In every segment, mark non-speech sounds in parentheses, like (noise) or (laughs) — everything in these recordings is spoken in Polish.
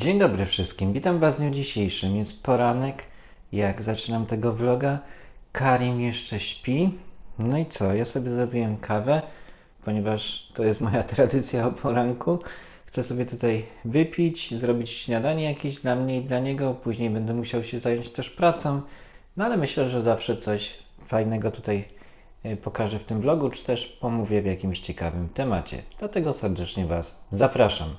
Dzień dobry wszystkim, witam Was w dniu dzisiejszym. Jest poranek, jak zaczynam tego vloga. Karim jeszcze śpi. No i co? Ja sobie zrobiłem kawę, ponieważ to jest moja (laughs) tradycja o poranku. Chcę sobie tutaj wypić, zrobić śniadanie jakieś dla mnie i dla niego. Później będę musiał się zająć też pracą. No ale myślę, że zawsze coś fajnego tutaj e, pokażę w tym vlogu, czy też pomówię w jakimś ciekawym temacie. Dlatego serdecznie Was zapraszam.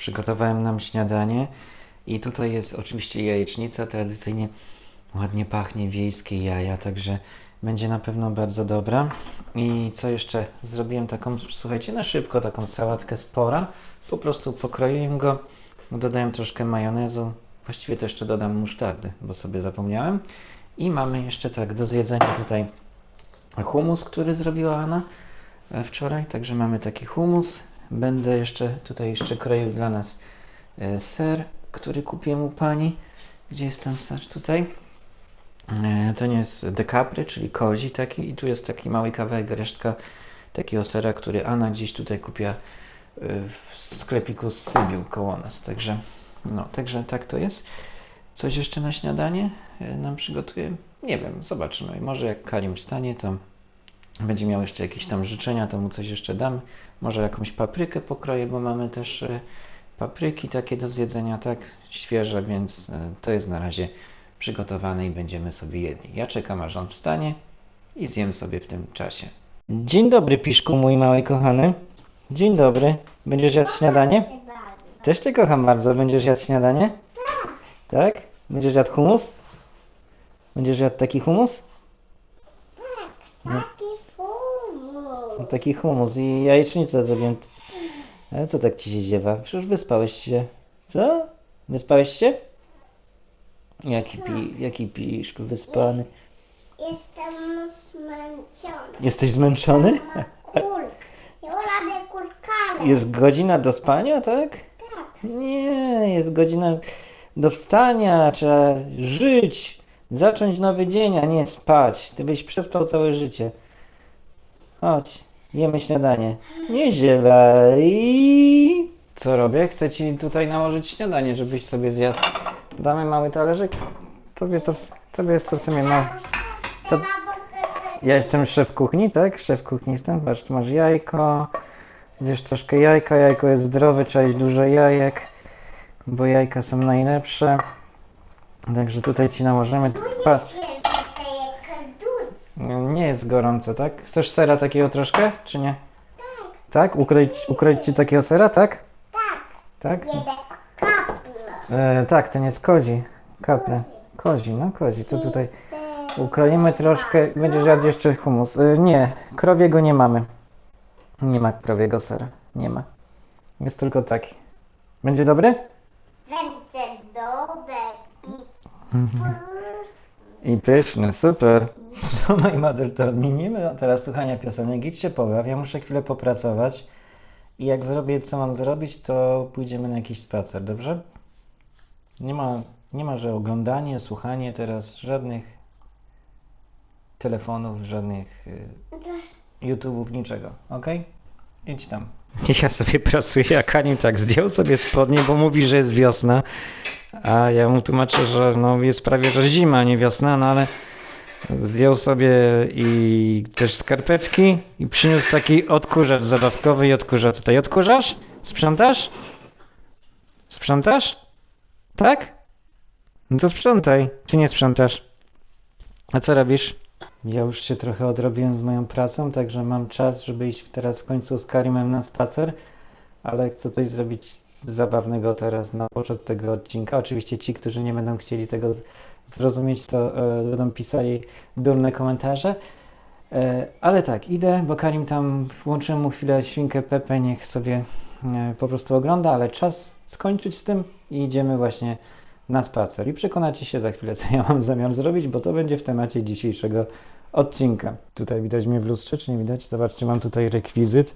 Przygotowałem nam śniadanie i tutaj jest oczywiście jajecznica, tradycyjnie ładnie pachnie wiejskie jaja, także będzie na pewno bardzo dobra. I co jeszcze? Zrobiłem taką, słuchajcie, na szybko taką sałatkę spora. Po prostu pokroiłem go, dodałem troszkę majonezu, właściwie to jeszcze dodam musztardy, bo sobie zapomniałem. I mamy jeszcze tak do zjedzenia tutaj humus, który zrobiła Anna e, wczoraj, także mamy taki humus. Będę jeszcze tutaj jeszcze kroił dla nas e, ser, który kupiłem u pani. Gdzie jest ten ser tutaj? E, To nie jest dekapry, czyli kozi taki i tu jest taki mały kawałek, resztka takiego sera, który Anna gdzieś tutaj kupiła e, w sklepiku z Sybiu koło nas. Także, no, także tak to jest. Coś jeszcze na śniadanie nam przygotuje? Nie wiem, zobaczymy. Może jak Karim wstanie, to będzie miał jeszcze jakieś tam życzenia, to mu coś jeszcze dam. Może jakąś paprykę pokroję, bo mamy też e, papryki takie do zjedzenia, tak świeże, więc e, to jest na razie przygotowane i będziemy sobie jedli. Ja czekam aż on wstanie i zjem sobie w tym czasie. Dzień dobry, Piszku, mój mały kochany. Dzień dobry. Będziesz jadł śniadanie? Też cię kocham bardzo. Będziesz jadł śniadanie? Tak? Będziesz jadł humus? Będziesz jadł taki humus? No, taki humus i jajecznicę zrobiłem. Ale co tak ci się ziewa? Przecież wyspałeś się. Co? Wyspałeś się? Jaki, pi, jaki piszku wyspany. Jestem zmęczona. Jesteś zmęczony? Kulk. Ja kulkami. Jest godzina do spania, tak? Tak. Nie, jest godzina do wstania. Trzeba żyć. Zacząć nowy dzień, a nie spać. Ty byś przespał całe życie. Chodź, jemy śniadanie. Nie ziewaj. Co robię? Chcę ci tutaj nałożyć śniadanie, żebyś sobie zjadł. Damy mały talerzyk? Tobie to, tobie jest to w sumie mało. To- Ja jestem szef kuchni, tak? Szef kuchni jestem. Patrz, tu masz jajko. Zjesz troszkę jajka. Jajko jest zdrowe, trzeba jeść dużo jajek, bo jajka są najlepsze. Także tutaj ci nałożymy. Patrz, nie jest gorąco, tak? Chcesz sera takiego troszkę, czy nie? Tak? Ukroić, ukroić ci takiego sera, tak? Tak. Tak? Jeden kaple. E, tak, ten jest kozi. Kaple. Kozi, no kozi. To tutaj ukroimy troszkę. Będziesz jadł jeszcze humus. E, nie, krowiego nie mamy. Nie ma krowiego sera. Nie ma. Jest tylko taki. Będzie dobry? Będzie dobre i (laughs) I pyszny, super. (laughs) Co my mother to odmienimy teraz słuchania piosenek. Idź się pobaw, ja muszę chwilę popracować. I jak zrobię, co mam zrobić, to pójdziemy na jakiś spacer, dobrze? Nie ma, nie ma, że oglądanie, słuchanie teraz, żadnych telefonów, żadnych y, YouTube'ów, niczego, ok? Idź tam. (laughs) Ja sobie pracuję, a Kanin tak zdjął sobie spodnie, bo mówi, że jest wiosna. A ja mu tłumaczę, że no jest prawie że zima, nie wiosna, no ale zdjął sobie i też skarpetki i przyniósł taki odkurzacz zabawkowy i odkurza tutaj. Odkurzasz? Sprzątasz? Sprzątasz? Tak? No to sprzątaj. Czy nie sprzątasz? A co robisz? Ja już się trochę odrobiłem z moją pracą, także mam czas, żeby iść teraz w końcu z Karimem na spacer, ale chcę coś zrobić zabawnego teraz na początek tego odcinka. Oczywiście ci, którzy nie będą chcieli tego zrozumieć, to e, będą pisali durne komentarze. E, ale tak, idę, bo Karim tam włączyłem mu chwilę świnkę Pepe, niech sobie e, po prostu ogląda, ale czas skończyć z tym i idziemy właśnie na spacer. I przekonacie się za chwilę, co ja mam zamiar zrobić, bo to będzie w temacie dzisiejszego odcinka. Tutaj widać mnie w lustrze, czy nie widać? Zobaczcie, mam tutaj rekwizyt.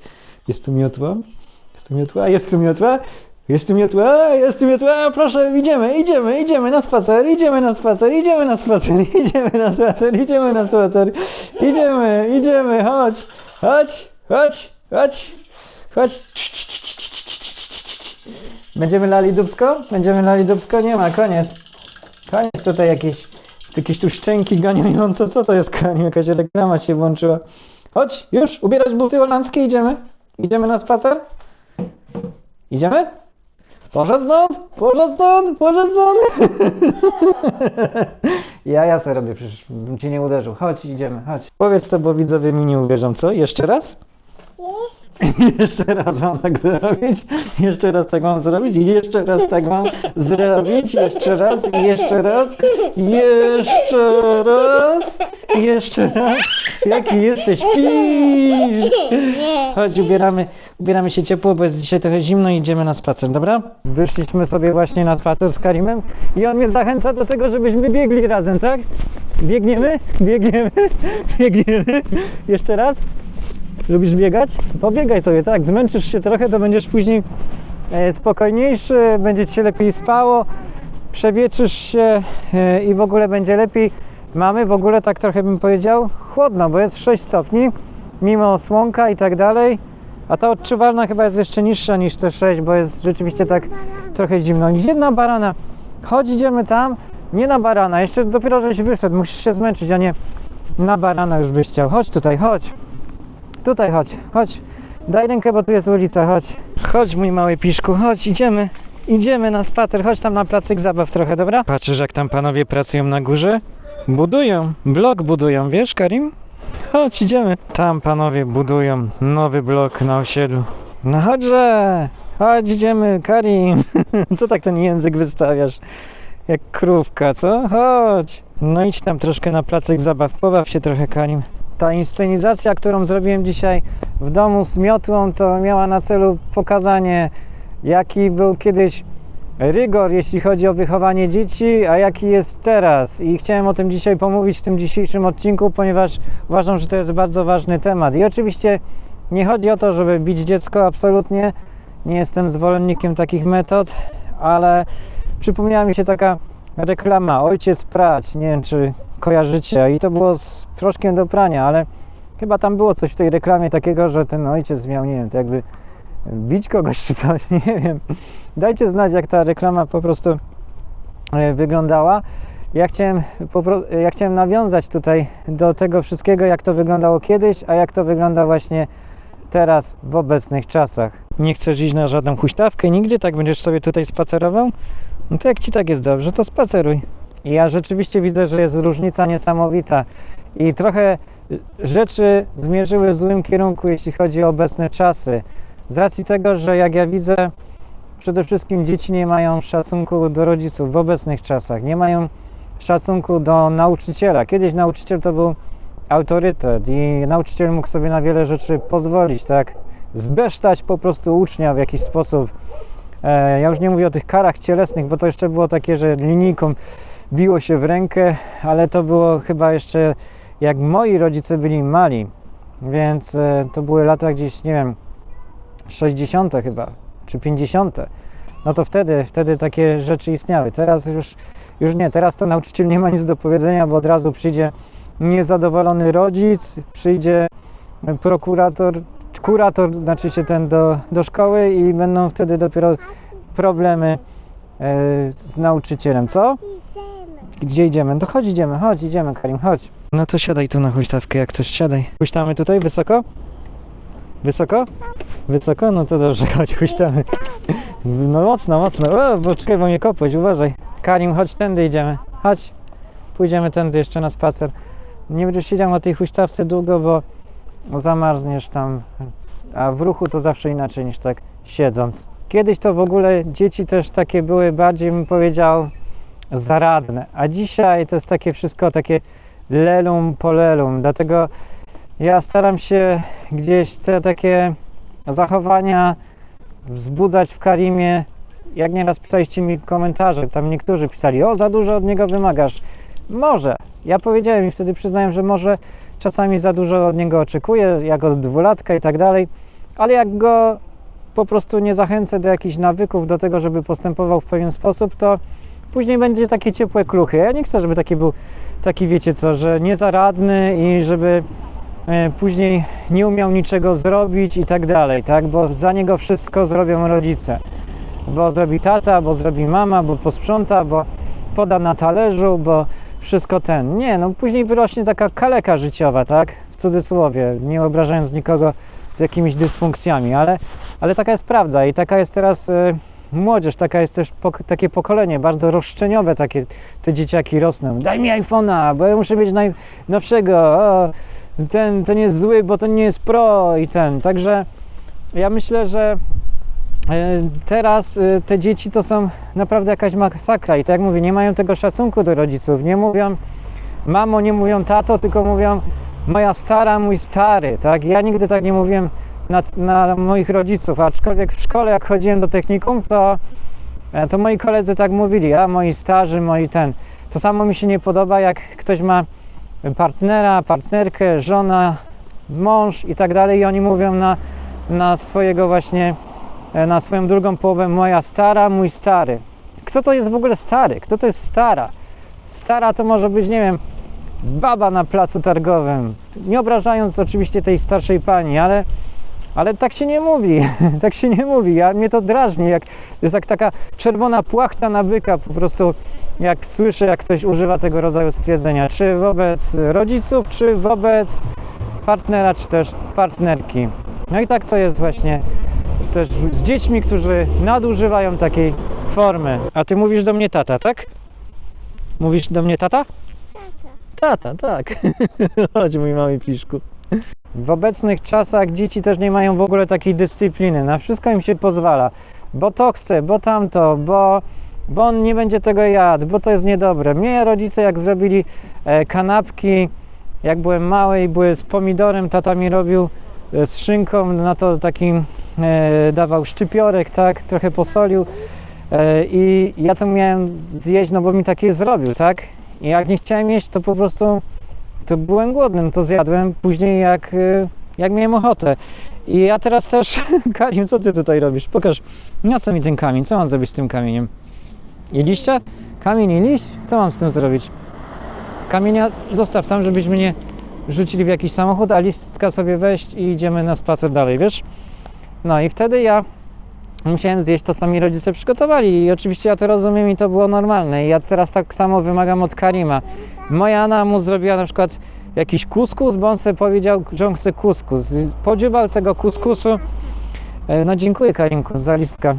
Jest tu miotła? Jest tu miotła? Jest tu miotła? Jest tu miotła? Jest tu miotła? Proszę, idziemy, idziemy, idziemy na spacer, idziemy na spacer, idziemy na spacer, (laughs) idziemy na spacer, idziemy na spacer, idziemy, idziemy, chodź, chodź, chodź, chodź. Chodź. Będziemy lali dubsko? Będziemy lali dubsko? Nie ma, koniec. Koniec tutaj jakieś, jakieś tu szczęki ganiające. Co to jest Kaniu? Jakaś reklama się włączyła. Chodź, już, ubierać buty holandzkie, idziemy? Idziemy na spacer? Idziemy? Poszedł stąd, poszedł stąd, poszedł stąd. (laughs) ja, ja sobie robię, przecież bym cię nie uderzył. Chodź, idziemy, chodź. Powiedz to, bo widzowie mi nie uwierzą, co? Jeszcze raz? (laughs) Jeszcze raz mam tak zrobić, jeszcze raz tak mam zrobić, jeszcze raz tak mam zrobić, jeszcze raz, jeszcze raz, jeszcze raz, jeszcze raz. Jaki jesteś? Pisz. Chodź, ubieramy, ubieramy się ciepło, bo jest dzisiaj trochę zimno i idziemy na spacer, dobra? Wyszliśmy sobie właśnie na spacer z Karimem i on mnie zachęca do tego, żebyśmy biegli razem, tak? Biegniemy? Biegniemy? (laughs) Biegniemy? Jeszcze raz? Lubisz biegać? Pobiegaj sobie, tak. Zmęczysz się trochę, to będziesz później e, spokojniejszy, będzie ci się lepiej spało, przewietrzysz się e, i w ogóle będzie lepiej. Mamy w ogóle tak trochę bym powiedział chłodno, bo jest 6 stopni, mimo słonka i tak dalej. A ta odczuwalna chyba jest jeszcze niższa niż te 6, bo jest rzeczywiście tak trochę zimno. Gdzie na barana? Chodź, idziemy tam. Nie na barana, jeszcze dopiero żeś wyszedł, musisz się zmęczyć, a nie na barana już byś chciał. Chodź tutaj, chodź. Tutaj chodź, chodź. Daj rękę, bo tu jest ulica, chodź. Chodź, mój mały piszku, chodź, idziemy. Idziemy na spacer, chodź tam na placyk zabaw trochę, dobra? Patrzysz, jak tam panowie pracują na górze? Budują, blok budują, wiesz, Karim? Chodź, idziemy. Tam panowie budują nowy blok na osiedlu. No chodźże, chodź, idziemy, Karim. (laughs) Co tak ten język wystawiasz? Jak krówka, co? Chodź. No idź tam troszkę na placyk zabaw, pobaw się trochę, Karim. Ta inscenizacja, którą zrobiłem dzisiaj w domu z miotłą, to miała na celu pokazanie, jaki był kiedyś rygor, jeśli chodzi o wychowanie dzieci, a jaki jest teraz. I chciałem o tym dzisiaj pomówić w tym dzisiejszym odcinku, ponieważ uważam, że to jest bardzo ważny temat. I oczywiście nie chodzi o to, żeby bić dziecko, absolutnie. Nie jestem zwolennikiem takich metod, ale przypomniała mi się taka reklama Ojciec prać, nie wiem czy kojarzycie i to było z proszkiem do prania, ale chyba tam było coś w tej reklamie takiego, że ten ojciec miał, nie wiem, to jakby bić kogoś czy coś, (laughs) nie wiem. Dajcie znać jak ta reklama po prostu e, wyglądała. Ja chciałem, ja chciałem nawiązać tutaj do tego wszystkiego, jak to wyglądało kiedyś, a jak to wygląda właśnie teraz w obecnych czasach. Nie chcesz iść na żadną huśtawkę nigdzie, tak będziesz sobie tutaj spacerował? No to jak ci tak jest dobrze, to spaceruj. I ja rzeczywiście widzę, że jest różnica niesamowita i trochę rzeczy zmierzyły w złym kierunku, jeśli chodzi o obecne czasy. Z racji tego, że jak ja widzę, przede wszystkim dzieci nie mają szacunku do rodziców w obecnych czasach, nie mają szacunku do nauczyciela. Kiedyś nauczyciel to był autorytet i nauczyciel mógł sobie na wiele rzeczy pozwolić, tak? Zbesztać po prostu ucznia w jakiś sposób. E, ja już nie mówię o tych karach cielesnych, bo to jeszcze było takie, że linijką biło się w rękę, ale to było chyba jeszcze jak moi rodzice byli mali, więc e, to były lata gdzieś, nie wiem, 60 chyba, czy 50. No to wtedy, wtedy takie rzeczy istniały. Teraz już, już nie, teraz to nauczyciel nie ma nic do powiedzenia, bo od razu przyjdzie niezadowolony rodzic, przyjdzie prokurator, kurator, znaczy się ten do, do szkoły i będą wtedy dopiero problemy e, z nauczycielem, co? Gdzie idziemy? No To chodź idziemy, chodź idziemy Karim, chodź. No to siadaj tu na huśtawkę, jak coś siadaj. Huśtamy tutaj, wysoko? Wysoko? Wysoko? No to dobrze, chodź, huśtamy. No mocno, mocno. O, bo czekaj, bo mnie kopłeś, uważaj. Karim, chodź tędy idziemy. Chodź. Pójdziemy tędy jeszcze na spacer. Nie będziesz siedział na tej huśtawce długo, bo zamarzniesz tam. A w ruchu to zawsze inaczej niż tak siedząc. Kiedyś to w ogóle dzieci też takie były bardziej, bym powiedział, zaradne. A dzisiaj to jest takie wszystko takie lelum polelum. Dlatego ja staram się gdzieś te takie zachowania wzbudzać w Karimie. Jak nieraz pisaliście mi komentarze, tam niektórzy pisali, o za dużo od niego wymagasz. Może. Ja powiedziałem i wtedy przyznałem, że może czasami za dużo od niego oczekuję, jak od dwulatka i tak dalej, ale jak go po prostu nie zachęcę do jakichś nawyków, do tego, żeby postępował w pewien sposób, to później będzie takie ciepłe kluchy. Ja nie chcę, żeby taki był taki, wiecie co, że niezaradny i żeby e, później nie umiał niczego zrobić i tak dalej, tak? Bo za niego wszystko zrobią rodzice. Bo zrobi tata, bo zrobi mama, bo posprząta, bo poda na talerzu, bo wszystko ten. Nie, no później wyrośnie taka kaleka życiowa, tak? W cudzysłowie, nie obrażając nikogo z jakimiś dysfunkcjami, ale, ale taka jest prawda i taka jest teraz e, młodzież, taka jest też pok- takie pokolenie, bardzo roszczeniowe takie te dzieciaki rosną. Daj mi iPhone'a, bo ja muszę mieć najnowszego. O, ten, ten jest zły, bo ten nie jest pro i ten. Także ja myślę, że e, teraz e, te dzieci to są naprawdę jakaś masakra i tak jak mówię, nie mają tego szacunku do rodziców, nie mówią mamo, nie mówią tato, tylko mówią moja stara, mój stary, tak? Ja nigdy tak nie mówiłem na, na moich rodziców, aczkolwiek w szkole jak chodziłem do technikum, to, e, to moi koledzy tak mówili, a moi starzy, moi ten. To samo mi się nie podoba, jak ktoś ma partnera, partnerkę, żona, mąż i tak dalej i oni mówią na, na swojego właśnie, e, na swoją drugą połowę moja stara, mój stary. Kto to jest w ogóle stary? Kto to jest stara? Stara to może być, nie wiem, baba na placu targowym. Nie obrażając oczywiście tej starszej pani, ale, ale tak się nie mówi. (laughs) tak się nie mówi. Ja, mnie to drażni. Jak, jest jak taka czerwona płachta na byka po prostu jak słyszę, jak ktoś używa tego rodzaju stwierdzenia. Czy wobec rodziców, czy wobec partnera, czy też partnerki. No i tak to jest właśnie też z dziećmi, którzy nadużywają takiej formy. A ty mówisz do mnie tata, tak? Mówisz do mnie tata? Tata. Tata, tak. (laughs) Chodź mój mały piszku. W obecnych czasach dzieci też nie mają w ogóle takiej dyscypliny. Na wszystko im się pozwala. Bo to chce, bo tamto, bo, bo on nie będzie tego jadł, bo to jest niedobre. Mnie rodzice jak zrobili e, kanapki, jak byłem mały i były z pomidorem, tata mi robił e, z szynką, na to taki e, dawał szczypiorek, tak, trochę posolił. E, I ja to miałem zjeść, no bo mi takie zrobił, tak? I jak nie chciałem jeść, to po prostu to byłem głodny, to zjadłem później jak, y, jak miałem ochotę. I ja teraz też, (laughs) Karim, co ty tutaj robisz? Pokaż, na co mi ten kamień, co mam zrobić z tym kamieniem? I liścia? Kamień i liść? Co mam z tym zrobić? Kamienia zostaw tam, żebyśmy nie rzucili w jakiś samochód, a listka sobie wejść i idziemy na spacer dalej, wiesz? No i wtedy ja musiałem zjeść to, co mi rodzice przygotowali i oczywiście ja to rozumiem i to było normalne i ja teraz tak samo wymagam od Karima. Moja Anna mu zrobiła na przykład jakiś kuskus, bo on sobie powiedział, że chce kuskus. Podziubał tego kuskusu. E, No dziękuję Karimku za listka.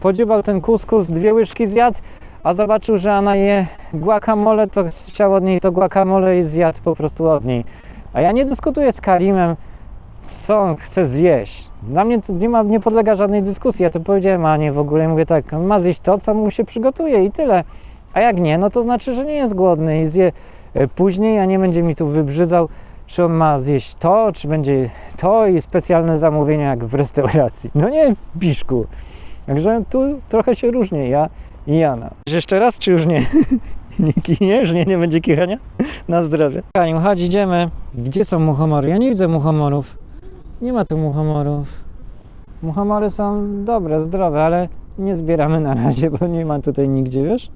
Podziubał ten kuskus, dwie łyżki zjadł, a zobaczył, że Anna je guacamole, to chciał od niej to guacamole i zjadł po prostu od niej. A ja nie dyskutuję z Karimem, co on chce zjeść. Dla mnie to nie, ma, nie podlega żadnej dyskusji. Ja to powiedziałem, a nie w ogóle mówię tak, on ma zjeść to, co mu się przygotuje i tyle. A jak nie, no to znaczy, że nie jest głodny i zje e, później, a nie będzie mi tu wybrzydzał, czy on ma zjeść to, czy będzie to i specjalne zamówienia jak w restauracji. No nie, Biszku. Także tu trochę się różni ja i Jana. Jeszcze raz, czy już nie? (laughs) Nie kiniesz? Nie, nie będzie kichania? Na zdrowie. Kaniu, chodź, idziemy. Gdzie są muchomory? Ja nie widzę muchomorów. Nie ma tu muchomorów. Muchomory są dobre, zdrowe, ale nie zbieramy na razie, bo nie ma tutaj nigdzie, wiesz?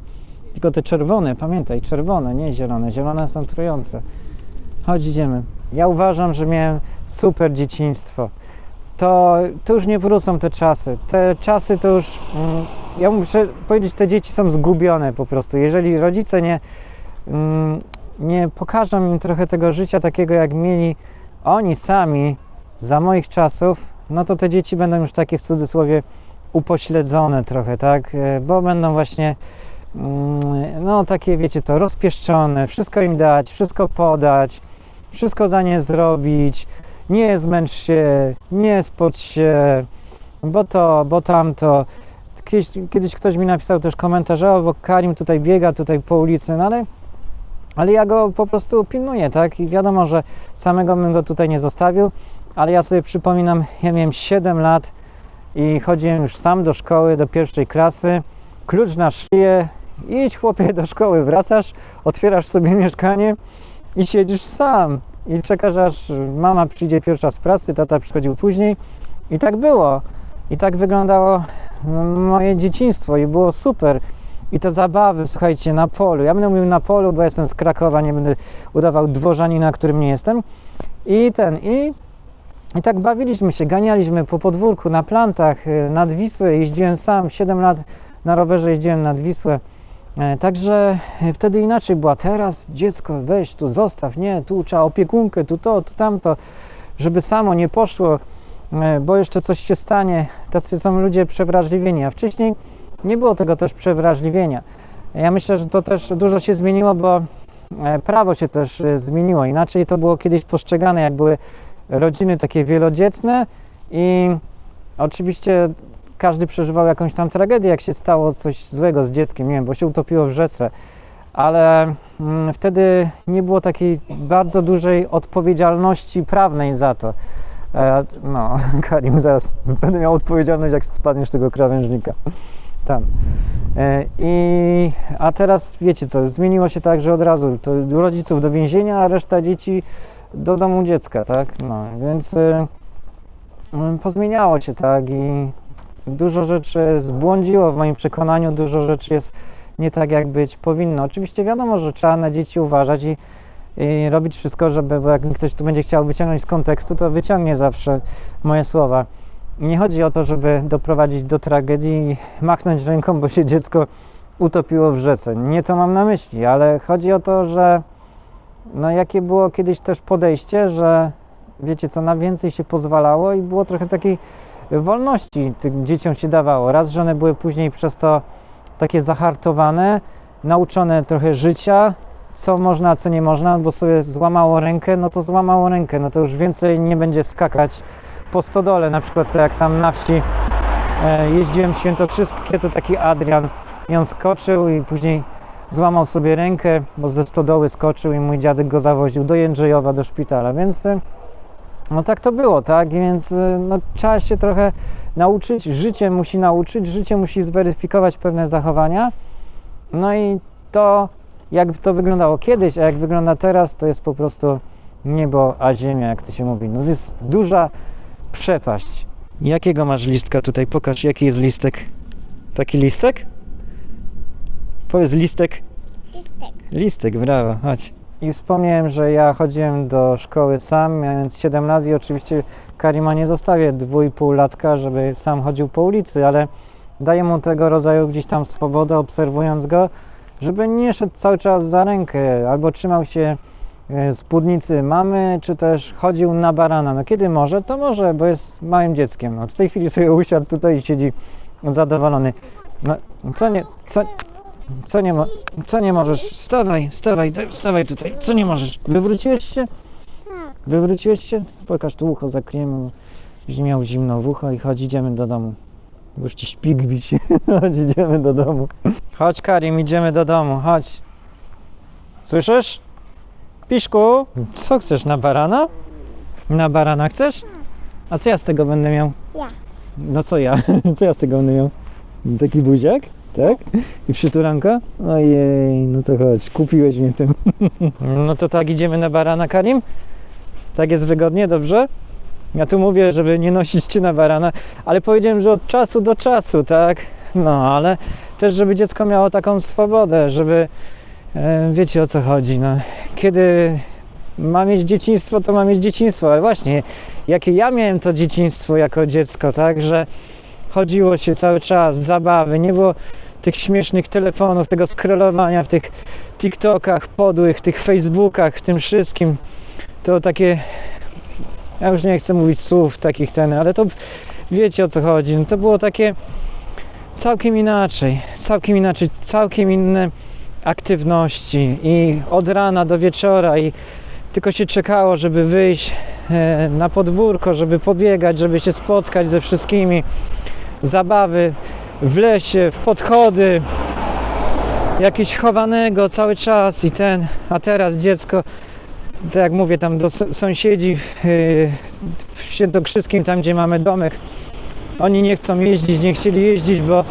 Tylko te czerwone, pamiętaj, czerwone, nie zielone. Zielone są trujące. Chodź, idziemy. Ja uważam, że miałem super dzieciństwo. To, to już nie wrócą te czasy. Te czasy to już, mm, ja muszę powiedzieć, te dzieci są zgubione po prostu. Jeżeli rodzice nie, mm, nie pokażą im trochę tego życia takiego, jak mieli oni sami za moich czasów, no to te dzieci będą już takie w cudzysłowie upośledzone trochę, tak? E, Bo będą właśnie mm, no takie wiecie co, rozpieszczone, wszystko im dać, wszystko podać, wszystko za nie zrobić, nie zmęcz się, nie spocz się, bo to, bo tamto. Kiedyś, kiedyś ktoś mi napisał też komentarz, o, bo Karim tutaj biega tutaj po ulicy, no ale, ale ja go po prostu pilnuję, tak? I wiadomo, że samego bym go tutaj nie zostawił, ale ja sobie przypominam, ja miałem 7 lat i chodziłem już sam do szkoły, do pierwszej klasy, klucz na szyję, idź chłopie do szkoły, wracasz, otwierasz sobie mieszkanie i siedzisz sam i czekasz aż mama przyjdzie pierwsza z pracy, tata przychodził później i tak było. I tak wyglądało mm, moje dzieciństwo i było super. I te zabawy, słuchajcie, na polu. Ja będę mówił na polu, bo jestem z Krakowa, nie będę udawał dworzanina, którym nie jestem. I ten, i, i tak bawiliśmy się, ganialiśmy po podwórku, na plantach, y, nad Wisłę, jeździłem sam, 7 lat na rowerze jeździłem nad Wisłę. E, Także e, wtedy inaczej była. Teraz dziecko weź tu zostaw, nie, tu trzeba opiekunkę, tu to, tu tamto, żeby samo nie poszło, e, bo jeszcze coś się stanie. Tacy są ludzie przewrażliwieni, a wcześniej nie było tego też przewrażliwienia. Ja myślę, że to też dużo się zmieniło, bo e, prawo się też e, zmieniło. Inaczej to było kiedyś postrzegane, jak były rodziny takie wielodzietne i oczywiście każdy przeżywał jakąś tam tragedię, jak się stało coś złego z dzieckiem, nie wiem, bo się utopiło w rzece, ale mm, wtedy nie było takiej bardzo dużej odpowiedzialności prawnej za to. E, no, (laughs) Karim, zaraz będę miał odpowiedzialność, jak spadniesz tego krawężnika. Tam. E, I, a teraz wiecie co, zmieniło się tak, że od razu to rodziców do więzienia, a reszta dzieci do domu dziecka, tak? No, więc e, mm, pozmieniało się, tak? I dużo rzeczy zbłądziło w moim przekonaniu, dużo rzeczy jest nie tak, jak być powinno. Oczywiście wiadomo, że trzeba na dzieci uważać i, i robić wszystko, żeby, bo jak ktoś tu będzie chciał wyciągnąć z kontekstu, to wyciągnie zawsze moje słowa. Nie chodzi o to, żeby doprowadzić do tragedii i machnąć ręką, bo się dziecko utopiło w rzece. Nie to mam na myśli, ale chodzi o to, że no jakie było kiedyś też podejście, że wiecie co, na więcej się pozwalało i było trochę takiej wolności tym dzieciom się dawało. Raz, że one były później przez to takie zahartowane, nauczone trochę życia, co można, co nie można, bo sobie złamało rękę, no to złamało rękę, no to już więcej nie będzie skakać po stodole, na przykład tak jak tam na wsi e, jeździłem w Świętokrzyskie, to taki Adrian i on skoczył i później złamał sobie rękę, bo ze stodoły skoczył i mój dziadek go zawoził do Jędrzejowa, do szpitala, więc e, no tak to było, tak? Więc y, no, trzeba się trochę nauczyć, życie musi nauczyć, życie musi zweryfikować pewne zachowania. No i to, jak to wyglądało kiedyś, a jak wygląda teraz, to jest po prostu niebo a ziemia, jak to się mówi. No to jest duża przepaść. Jakiego masz listka tutaj? Pokaż, jaki jest listek. Taki listek? Powiedz listek. Listek. Listek, brawo, chodź. I wspomniałem, że ja chodziłem do szkoły sam, mając 7 lat i oczywiście Karima nie zostawię 2,5 latka, żeby sam chodził po ulicy, ale daję mu tego rodzaju gdzieś tam swobodę, obserwując go, żeby nie szedł cały czas za rękę, albo trzymał się e, spódnicy mamy, czy też chodził na barana. No kiedy może, to może, bo jest małym dzieckiem. No, w tej chwili sobie usiadł tutaj i siedzi zadowolony. No, co nie, co, co nie, co nie możesz? Wstawaj, wstawaj, daj- wstawaj tutaj. Co nie możesz? Wywróciłeś się? Wywróciłeś się? Pokaż tu ucho, zakryjemy. Miał zimno w ucho i chodź, idziemy do domu. Bo już ci śpik (laughs) chodź, idziemy do domu. Chodź Karim, idziemy do domu, chodź. Słyszysz? Piszku, co chcesz, na barana? Na barana chcesz? A co ja z tego będę miał? Ja. No co ja? (laughs) Co ja z tego będę miał? Taki buziak? Tak? I przytulanka? Ojej, no to chodź, kupiłeś mnie tym. (laughs) No to tak, idziemy na barana, Karim? Tak jest wygodnie, dobrze? Ja tu mówię, żeby nie nosić cię na barana, ale powiedziałem, że od czasu do czasu, tak? No, ale też, żeby dziecko miało taką swobodę, żeby e, wiecie o co chodzi, no. Kiedy ma mieć dzieciństwo, to ma mieć dzieciństwo, ale właśnie, jakie ja miałem to dzieciństwo jako dziecko, tak, że chodziło się cały czas, zabawy, nie było tych śmiesznych telefonów, tego scrollowania w tych TikTokach podłych, tych Facebookach, w tym wszystkim. To takie, ja już nie chcę mówić słów takich ten, ale to wiecie o co chodzi. No to było takie całkiem inaczej, całkiem inaczej, całkiem inne aktywności i od rana do wieczora i tylko się czekało, żeby wyjść e, na podwórko, żeby pobiegać, żeby się spotkać ze wszystkimi. Zabawy w lesie, w podchody, jakieś chowanego cały czas i ten, a teraz dziecko, tak jak mówię, tam do sąsiedzi yy, w Świętokrzyskim, tam gdzie mamy domek, oni nie chcą jeździć, nie chcieli jeździć, bo,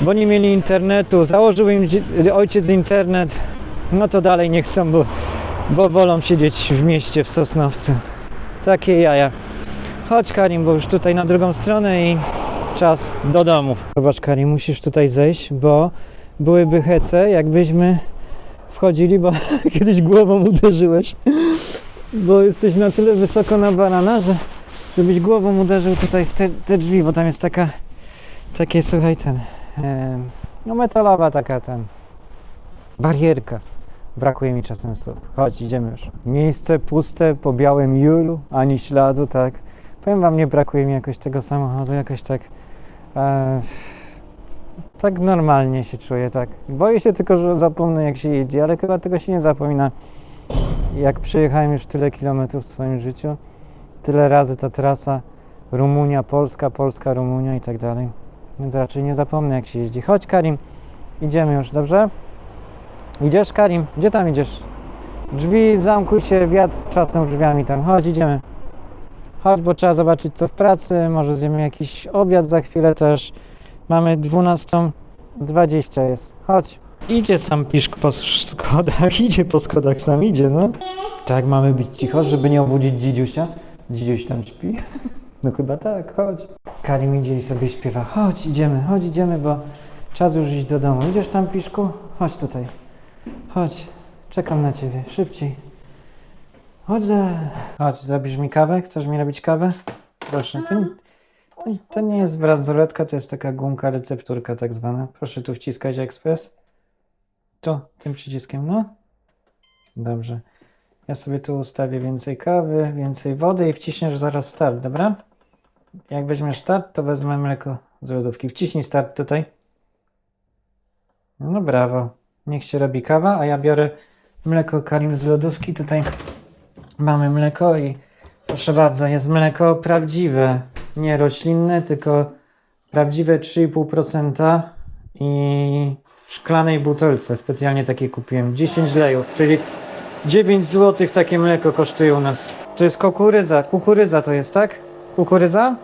bo nie mieli internetu, założył im ojciec internet, no to dalej nie chcą, bo, bo wolą siedzieć w mieście, w Sosnowcu. Takie jaja. Chodź Karim, bo już tutaj na drugą stronę i czas do domów. Zobacz Karim, musisz tutaj zejść, bo byłyby hece, jakbyśmy wchodzili, bo (laughs) kiedyś głową uderzyłeś. bo jesteś na tyle wysoko na barana, że żebyś głową uderzył tutaj w te, te drzwi, bo tam jest taka, takie, słuchaj, ten, em, no metalowa taka, ten, barierka. Brakuje mi czasem słów. Chodź, idziemy już. Miejsce puste po białym julu, ani śladu, tak. Powiem wam, nie brakuje mi jakoś tego samochodu, jakoś tak, e, tak normalnie się czuję, tak. Boję się tylko, że zapomnę jak się jedzie, ale chyba tego się nie zapomina. Jak przejechałem już tyle kilometrów w swoim życiu, tyle razy ta trasa Rumunia, Polska, Polska, Rumunia i tak dalej. Więc raczej nie zapomnę jak się jeździ. Chodź Karim, idziemy już, dobrze? Idziesz Karim? Gdzie tam idziesz? Drzwi, zamkuj się, wiatr czasem drzwiami tam. Chodź, idziemy. Chodź, bo trzeba zobaczyć co w pracy, może zjemy jakiś obiad za chwilę też. Mamy 12.20 jest. Chodź. Idzie sam piszk po schodach, (laughs) idzie po schodach sam, idzie, no. Tak, mamy być cicho, żeby nie obudzić dzidziusia. Dzidziuś tam śpi. (laughs) No chyba tak, chodź. Karim idzie i sobie śpiewa. Chodź, idziemy, chodź, idziemy, bo czas już iść do domu. Idziesz tam, piszku? Chodź tutaj. Chodź, czekam na ciebie, szybciej. Chodź, za... Chodź, mi kawę? Chcesz mi robić kawę? Proszę, to, to, to nie jest bransoletka, to jest taka gumka, recepturka tak zwana. Proszę tu wciskać ekspres. Tu, tym przyciskiem, no. Dobrze. Ja sobie tu ustawię więcej kawy, więcej wody i wciśniesz zaraz start, dobra? Jak weźmiesz start, to wezmę mleko z lodówki. Wciśnij start tutaj. No brawo. Niech się robi kawa, a ja biorę mleko Karim z lodówki. Tutaj mamy mleko i proszę bardzo, jest mleko prawdziwe. Nie roślinne, tylko prawdziwe 3,5% i w szklanej butelce. Specjalnie takie kupiłem. 10 lejów, czyli 9 zł takie mleko kosztuje u nas. To jest kukurydza. Kukurydza to jest, tak? Kukurydza?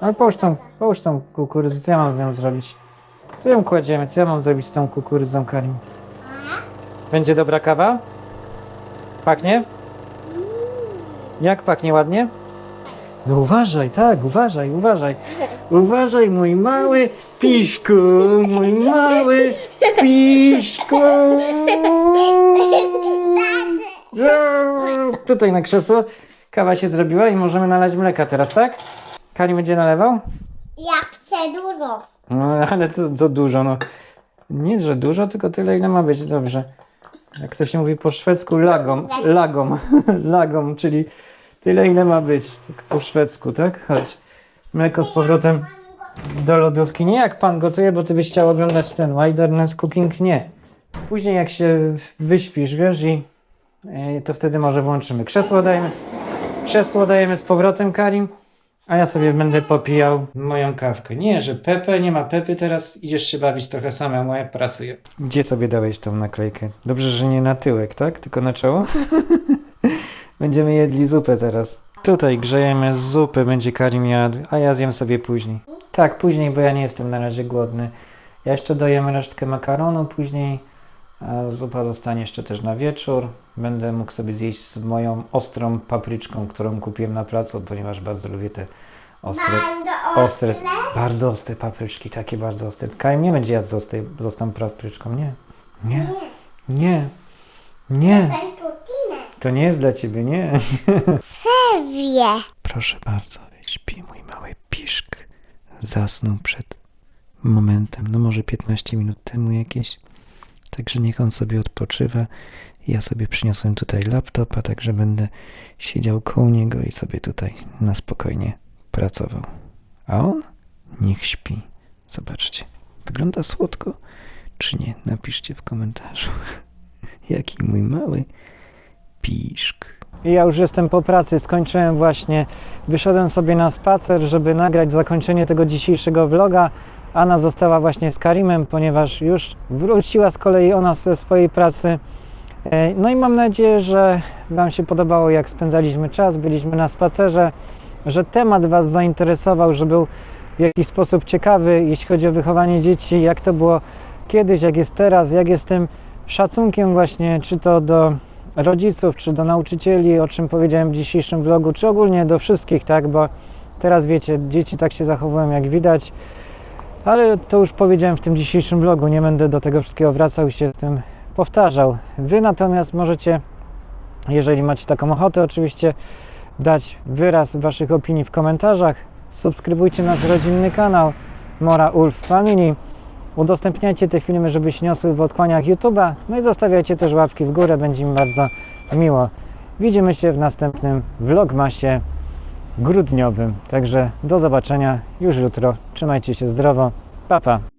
Ale połóż tą, połóż tą kukurydzę. Co ja mam z nią zrobić? Tu ją kładziemy. Co ja mam zrobić z tą kukurydzą, Karim? Będzie dobra kawa? Pachnie? Jak pachnie ładnie? No uważaj, tak, uważaj, uważaj. Uważaj, mój mały piszku, mój mały piszku. Tutaj na krzesło. Kawa się zrobiła i możemy nalać mleka teraz, tak? Karim będzie nalewał? Ja chcę dużo. No, ale to, to dużo, no. Nie, że dużo, tylko tyle, ile ma być, dobrze. Jak to się mówi po szwedzku, lagom, lagom, (laughs) lagom, czyli tyle, ile ma być, tak po szwedzku, tak? Chodź. Mleko z powrotem do lodówki. Nie jak pan gotuje, bo ty byś chciał oglądać ten Wilderness Cooking, nie. Później jak się wyśpisz, wiesz, i e, to wtedy może włączymy. Krzesło dajemy, krzesło dajemy z powrotem, Karim. A ja sobie będę popijał moją kawkę. Nie, że Pepe, nie ma Pepy, teraz idziesz się bawić trochę samemu, ja pracuję. Gdzie sobie dałeś tą naklejkę? Dobrze, że nie na tyłek, tak? Tylko na czoło? (laughs) Będziemy jedli zupę teraz. Tutaj grzejemy zupę, będzie Karim jadł, a ja zjem sobie później. Tak, później, bo ja nie jestem na razie głodny. Ja jeszcze dojem resztkę makaronu później, a zupa zostanie jeszcze też na wieczór. Będę mógł sobie zjeść z moją ostrą papryczką, którą kupiłem na placu, ponieważ bardzo lubię te ostre, Bardzo ostre, bardzo ostre papryczki, takie bardzo ostre. Karim nie będzie jadł z, ostrej, z ostrą papryczką, nie. Nie, nie, nie. Putinę. To nie jest dla ciebie, nie. (laughs) Sewie. Proszę bardzo, śpi mój mały piszk. Zasnął przed momentem, no może 15 minut temu jakieś. Także niech on sobie odpoczywa. Ja sobie przyniosłem tutaj laptopa, także będę siedział koło niego i sobie tutaj na spokojnie pracował. A on niech śpi. Zobaczcie, wygląda słodko, czy nie? Napiszcie w komentarzu. (laughs) Jaki mój mały piszk. Ja już jestem po pracy, skończyłem właśnie. Wyszedłem sobie na spacer, żeby nagrać zakończenie tego dzisiejszego vloga. Anna została właśnie z Karimem, ponieważ już wróciła z kolei ona ze swojej pracy. E, No i mam nadzieję, że Wam się podobało, jak spędzaliśmy czas, byliśmy na spacerze, że temat Was zainteresował, że był w jakiś sposób ciekawy, jeśli chodzi o wychowanie dzieci, jak to było kiedyś, jak jest teraz, jak jest tym szacunkiem właśnie, czy to do rodziców, czy do nauczycieli, o czym powiedziałem w dzisiejszym vlogu, czy ogólnie do wszystkich, tak, bo teraz wiecie, dzieci tak się zachowują jak widać, ale to już powiedziałem w tym dzisiejszym vlogu, nie będę do tego wszystkiego wracał i się w tym powtarzał. Wy natomiast możecie Jeżeli macie taką ochotę, oczywiście dać wyraz waszych opinii w komentarzach. Subskrybujcie nasz rodzinny kanał Mora Ulf Family. Udostępniajcie te filmy, żeby się niosły w odkłaniach YouTube'a. No i zostawiajcie też łapki w górę, będzie mi bardzo miło. Widzimy się w następnym vlogmasie grudniowym. Także do zobaczenia już jutro. Trzymajcie się zdrowo. Pa pa.